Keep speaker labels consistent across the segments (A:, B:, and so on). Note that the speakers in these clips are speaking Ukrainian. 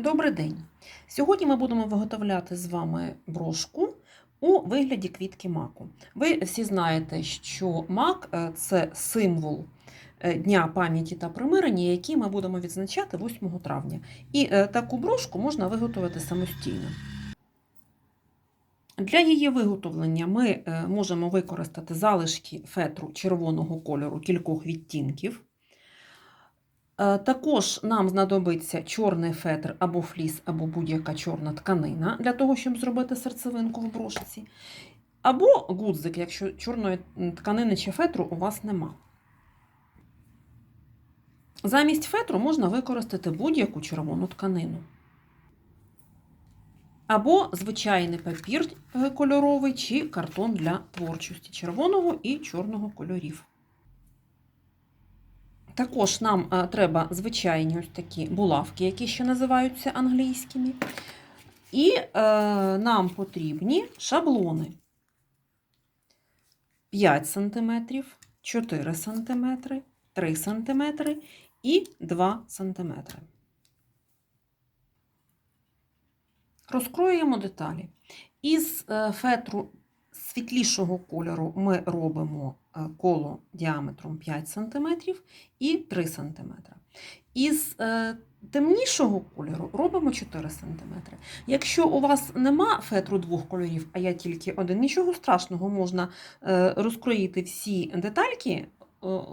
A: Добрий день! Сьогодні ми будемо виготовляти з вами брошку у вигляді квітки маку. Ви всі знаєте, що мак е, це символ е, Дня пам'яті та примирення, який ми будемо відзначати 8 травня. І е, таку брошку можна виготовити самостійно. Для її виготовлення ми можемо використати залишки фетру червоного кольору кількох відтінків. Е, Також нам знадобиться чорний фетр або фліс, або будь-яка чорна тканина для того, щоб зробити серцевинку в брошці. Або гудзик, якщо чорної тканини чи фетру у вас нема. Замість фетру можна використати будь-яку червону тканину. Або звичайний папір е, кольоровий чи картон для творчості червоного і чорного кольорів. Також нам е, треба звичайні ось такі булавки, які ще називаються англійськими. І е, нам потрібні шаблони 5 см, 4 см, 3 см і 2 см. Розкроюємо деталі. Із е, фетру світлішого кольору ми робимо е, коло діаметром 5 см і 3 см. Із е, темнішого кольору робимо 4 см. Якщо у вас нема фетру двох кольорів, а я тільки один, нічого страшного, можна е, розкроїти всі детальки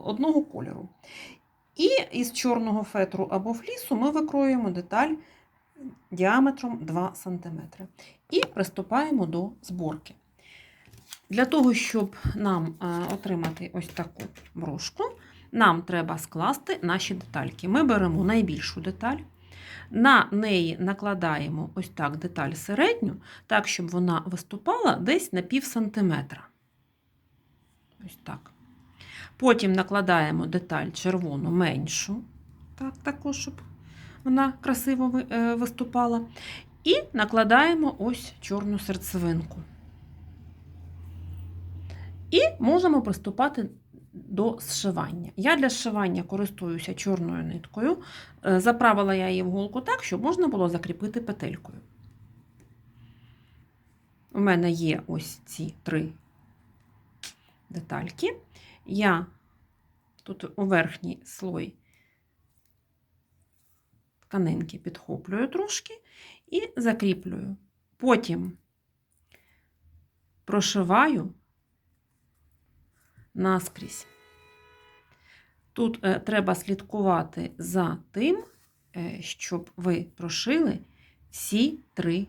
A: одного кольору. І із чорного фетру або флісу ми викроюємо деталь діаметром 2 см. І приступаємо до зборки. Для того, щоб нам отримати ось таку брошку, нам треба скласти наші детальки. Ми беремо найбільшу деталь, на неї накладаємо ось так деталь середню, так, щоб вона виступала десь на пів сантиметра. Ось так. Потім накладаємо деталь червону меншу, так, також, щоб вона красиво е, виступала. І накладаємо ось чорну серцевинку. І можемо приступати до зшивання. Я для зшивання користуюся чорною ниткою. Е, заправила я її в голку так, щоб можна було закріпити петелькою. У мене є ось ці три детальки. Я тут у верхній слой тканинки підхоплюю трошки і закріплюю. Потім прошиваю наскрізь. Тут е, треба слідкувати за тим, е, щоб ви прошили всі три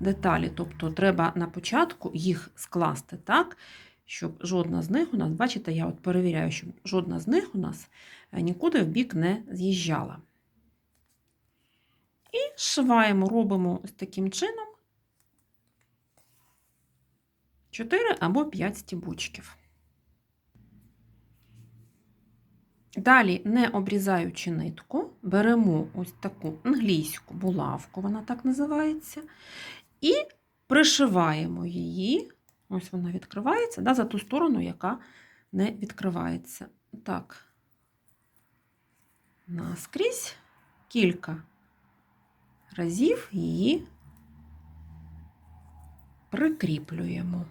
A: деталі. Тобто, треба на початку їх скласти так, щоб жодна з них у нас, бачите, я от перевіряю, щоб жодна з них у нас е, нікуди в бік не з'їжджала. І зшиваємо, робимо ось таким чином 4 або 5 стібочків. Далі, не обрізаючи нитку, беремо ось таку англійську булавку, вона так називається, і пришиваємо її, ось вона відкривається, да, за ту сторону, яка не відкривається. Так, наскрізь кілька разів її прикріплюємо.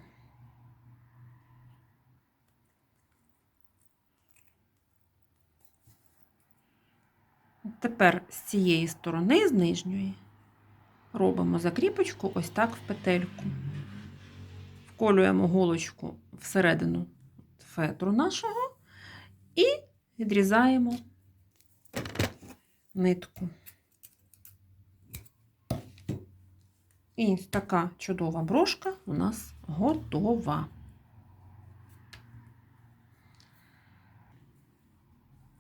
A: Тепер з цієї сторони, з нижньої, робимо закріпочку ось так в петельку. Вколюємо голочку всередину фетру нашого і відрізаємо нитку. І така чудова брошка у нас готова.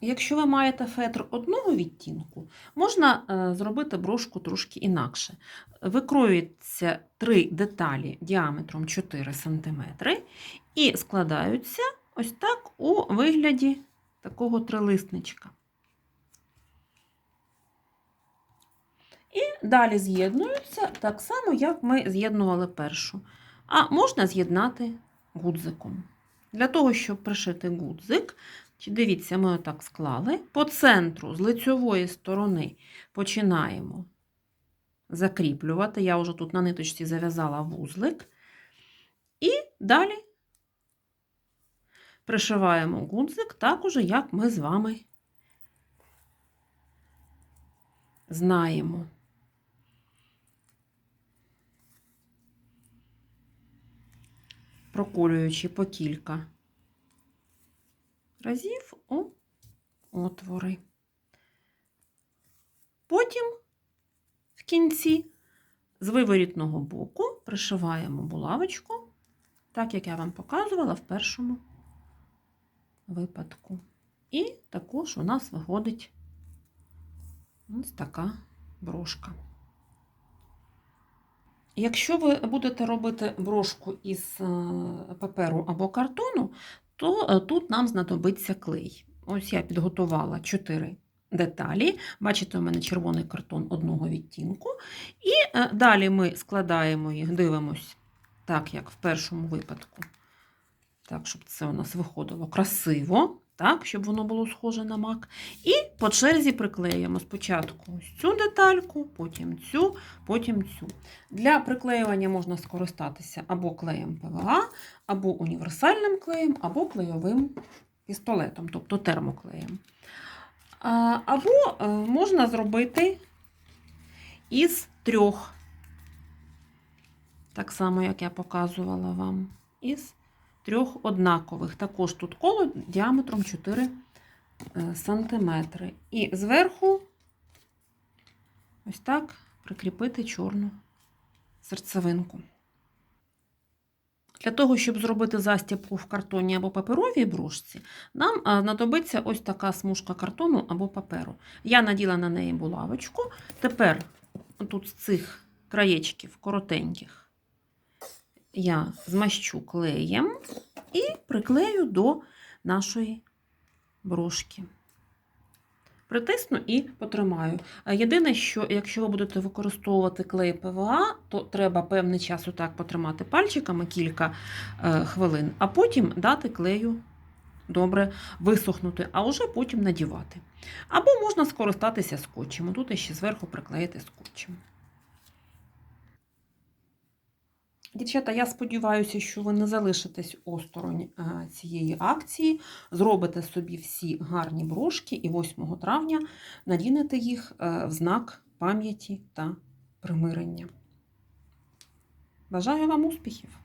A: Якщо ви маєте фетр одного відтінку, можна е, зробити брошку трошки інакше. Викроюється три деталі діаметром 4 см і складаються ось так у вигляді такого трилисничка. І далі з'єднуються так само, як ми з'єднували першу. А можна з'єднати гудзиком. Для того, щоб пришити гудзик, дивіться, ми отак склали. По центру з лицьової сторони починаємо закріплювати. Я вже тут на ниточці зав'язала вузлик. І далі пришиваємо гудзик так уже, як ми з вами знаємо. Проколюючи по кілька разів у отвори. Потім в кінці з виворітного боку пришиваємо булавочку, так як я вам показувала в першому випадку. І також у нас виходить ось така брошка. Якщо ви будете робити брошку із е, паперу або картону, то е, тут нам знадобиться клей. Ось я підготувала 4 деталі. Бачите, у мене червоний картон одного відтінку. І е, далі ми складаємо їх, дивимось, так, як в першому випадку. Так, щоб це у нас виходило красиво, так, щоб воно було схоже на мак. І по черзі приклеюємо спочатку цю детальку, потім цю, потім цю. Для приклеювання можна скористатися або клеєм ПВА, або універсальним клеєм, або клейовим пістолетом, тобто термоклеєм. Або е, можна зробити із трьох, так само, як я показувала вам, із трьох однакових. Також тут коло діаметром 4 см. І зверху ось так прикріпити чорну серцевинку. Для того, щоб зробити застібку в картоні або паперовій брошці, нам знадобиться ось така смужка картону або паперу. Я наділа на неї булавочку. Тепер тут з цих краєчків коротеньких я змащу клеєм і приклею до нашої брошки. Притисну і потримаю. Єдине, що якщо ви будете використовувати клей ПВА, то треба певний час отак потримати пальчиками кілька е, хвилин, а потім дати клею добре висохнути, а вже потім надівати. Або можна скористатися скотчем. Тут ще зверху приклеїти скотчем. Дівчата, я сподіваюся, що ви не залишитесь осторонь е, цієї акції, зробите собі всі гарні брошки і 8 травня надінете їх е, в знак пам'яті та примирення. Бажаю вам успіхів!